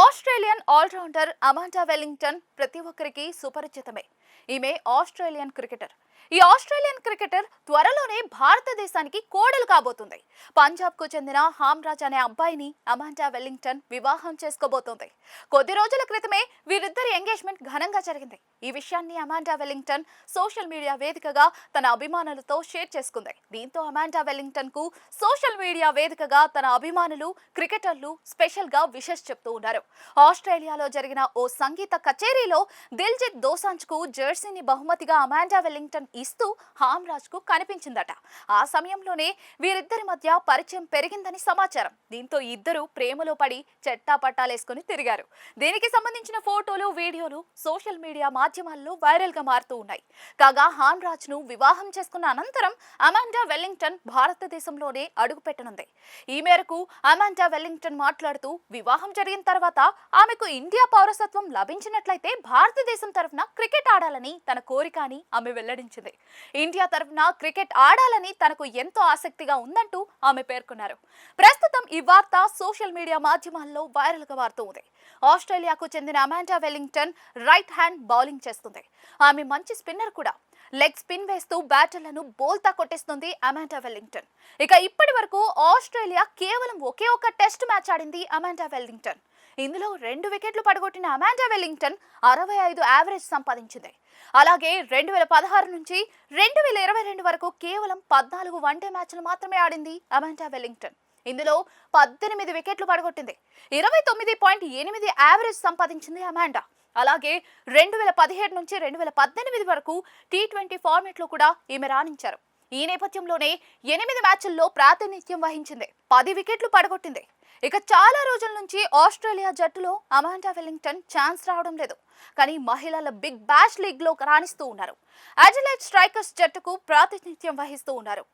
Australian allrounder అమాండా Wellington ప్రతి ఒక్కరికి సుపరిచితమే. ఈమె ఆస్ట్రేలియన్ క్రికెటర్. ఈ ఆస్ట్రేలియన్ క్రికెటర్ త్వరలోనే భారతదేశానికి కోడలు కాబోతుంది. పంజాబ్కు చెందిన హామ్రాజ్ అనే అబ్బాయిని అమాండా వెల్లింగ్టన్ వివాహం చేసుకోబోతోంది. కొద్ది రోజుల క్రితమే వీరిద్దరి ఎంగేజ్మెంట్ ఘనంగా జరిగింది. ఈ విషయాన్ని అమాండా వెల్లింగ్టన్ సోషల్ మీడియా వేదికగా తన అభిమానులతో షేర్ చేసుకుంది. దీంతో అమాండా వెల్లింగ్టన్కు సోషల్ మీడియా వేదికగా తన అభిమానులు క్రికెటర్లు స్పెషల్గా విషెస్ చెప్తూ ఉన్నారు. ఆస్ట్రేలియాలో జరిగిన ఓ సంగీత కచేరీలో దిల్జిత్ దోసాంజ్కు జెర్సీని బహుమతిగా అమాండా వెల్లింగ్టన్ ఇస్తూ హామ్రాజ్కు కనిపించిందట. ఆ సమయంలోనే వీరిద్దరి మధ్య పరిచయం పెరిగిందని సమాచారం. దీంతో ఇద్దరు ప్రేమలో పడి చెట్టా పట్టాలేసుకుని తిరిగారు. దీనికి సంబంధించిన ఫోటోలు వీడియోలు సోషల్ మీడియా మాధ్యమాల్లో వైరల్గా మారుతూ ఉన్నాయి. కాగా హామ్రాజ్ను వివాహం చేసుకున్న అనంతరం అమాండా వెల్లింగ్టన్ భారతదేశంలోనే అడుగుపెట్టనుంది. ఈ మేరకు అమాండా వెల్లింగ్టన్ మాట్లాడుతూ వివాహం జరిగిన తర్వాత ఆమెకు ఇండియా పౌరసత్వం లభించినట్లయితే భారతదేశం తరఫున క్రికెట్ ఆడాలని తన కోరిక అని ఆమె ప్రకటించింది. ఇండియా తరఫున క్రికెట్ ఆడాలని తనకు ఎంతో ఆసక్తిగా ఉందంటూ ఆమె పేర్కొన్నారు. ప్రస్తుతం ఈ వార్త సోషల్ మీడియా మాధ్యమాల్లో వైరల్గా మారుతూ ఉంది. ఆస్ట్రేలియాకు చెందిన Amanda Wellington right hand bowling చేస్తుంది. ఆమె మంచి స్పిన్నర్ కూడా. లెగ్ స్పిన్ వేస్తూ బ్యాటర్లను బోల్తా కొట్టేస్తుంది అమాండా వెల్లింగ్టన్. ఇక ఇప్పటి వరకు ఆస్ట్రేలియా కేవలం ఒకే ఒక టెస్ట్ మ్యాచ్ ఆడింది అమాండా వెల్లింగ్టన్. ఇందులో రెండు వికెట్లు పడగొట్టిన అమాండా వెల్లింగ్టన్ అరవై ఐదు యావరేజ్ సంపాదించింది. అలాగే రెండు వేల పదహారు నుంచి రెండు వేల ఇరవై రెండు వరకు కేవలం పద్నాలుగు వన్డే మ్యాచ్లు మాత్రమే ఆడింది అమాండా వెల్లింగ్టన్. ఇందులో పద్దెనిమిది వికెట్లు పడగొట్టింది. ఇరవై తొమ్మిది పాయింట్ ఎనిమిది యావరేజ్ సంపాదించింది అమాండా. అలాగే రెండు వేల పదిహేడు నుంచి రెండు వేల పద్దెనిమిది వరకు టీ ట్వంటీ ఫార్మేట్లో కూడా ఈమె రాణించారు. ఈ నేపథ్యంలోనే ఎనిమిది మ్యాచ్ల్లో ప్రాతినిధ్యం వహించింది. పది వికెట్లు పడగొట్టింది. ఇక చాలా రోజుల నుంచి ఆస్ట్రేలియా జట్టులో అమాండా వెల్లింగ్టన్ ఛాన్స్ రావడం లేదు. కానీ మహిళల బిగ్ బ్యాష్ లీగ్లో రాణిస్తూ ఉన్నారు. అజిలైట్ స్ట్రైకర్స్ జట్టుకు ప్రాతినిధ్యం వహిస్తూ ఉన్నారు.